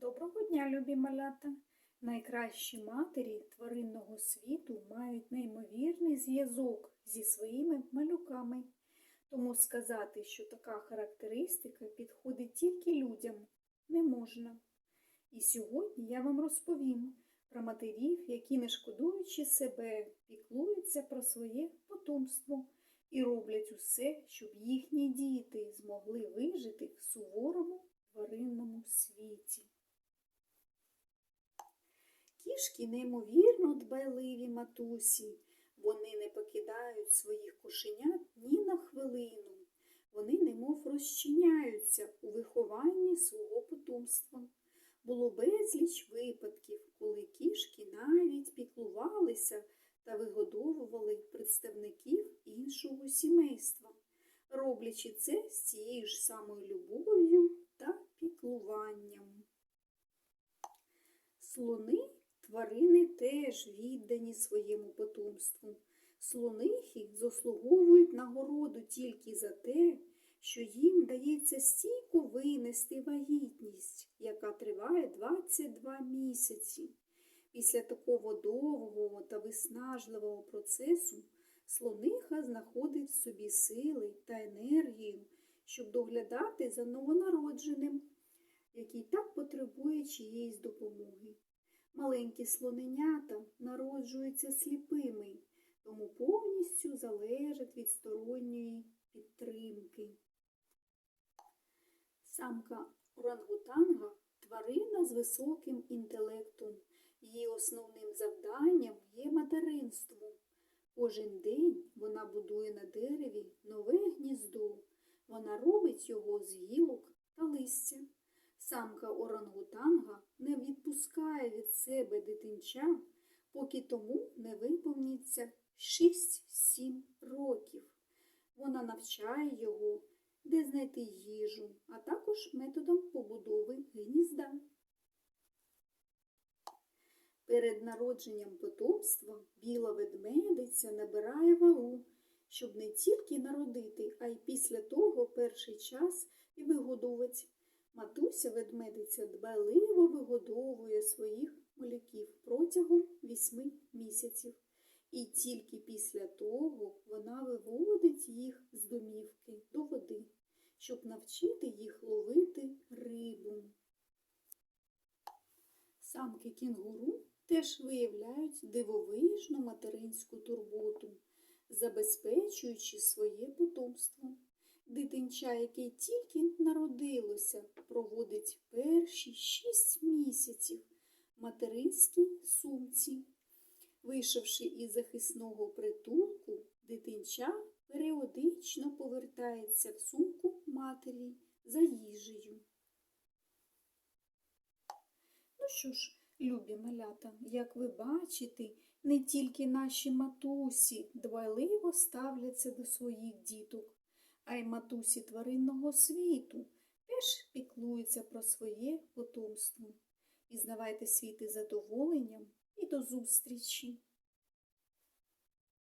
Доброго дня, любі малята! Найкращі матері тваринного світу мають неймовірний зв'язок зі своїми малюками. Тому сказати, що така характеристика підходить тільки людям, не можна. І сьогодні я вам розповім про матерів, які, не шкодуючи себе, піклуються про своє потомство і роблять усе, щоб їхні діти змогли вижити в суворому тваринному світі. Кішки неймовірно дбайливі матусі. Вони не покидають своїх кошенят ні на хвилину. Вони немов розчиняються у вихованні свого потомства. Було безліч випадків, коли кішки навіть піклувалися та вигодовували представників іншого сімейства, роблячи це з цією ж самою любов'ю та піклуванням. Слони тварини теж віддані своєму потомству. Слонихи заслуговують нагороду тільки за те, що їм дається стійко винести вагітність, яка триває 22 місяці. Після такого довгого та виснажливого процесу слониха знаходить в собі сили та енергію, щоб доглядати за новонародженим, який так потребує чиєїсь допомоги. Маленькі слоненята народжуються сліпими, тому повністю залежать від сторонньої підтримки. Самка орангутанга тварина з високим інтелектом. Її основним завданням є материнство. Кожен день вона будує на дереві нове гніздо. Вона робить його з гілок та листя. Самка орангутанга не відпускає від себе дитинча, поки тому не виповниться 6-7 років. Вона навчає його, де знайти їжу, а також методом побудови гнізда. Перед народженням потомства біла ведмедиця набирає вагу, щоб не тільки народити, а й після того перший час і вигодувати. Матуся ведмедиця дбайливо вигодовує своїх малюків протягом вісьми місяців. І тільки після того вона виводить їх з домівки до води, щоб навчити їх ловити рибу. Самки кінгуру теж виявляють дивовижну материнську турботу, забезпечуючи своє потомство. Дитинча, яке тільки народилося, проводить перші шість місяців в материнській сумці. Вийшовши із захисного притулку, дитинча періодично повертається в сумку матері за їжею. Ну що ж, любі малята, як ви бачите, не тільки наші матусі дбайливо ставляться до своїх діток, а й матусі тваринного світу теж піклуються про своє потомство. Пізнавайте світи задоволенням і до зустрічі!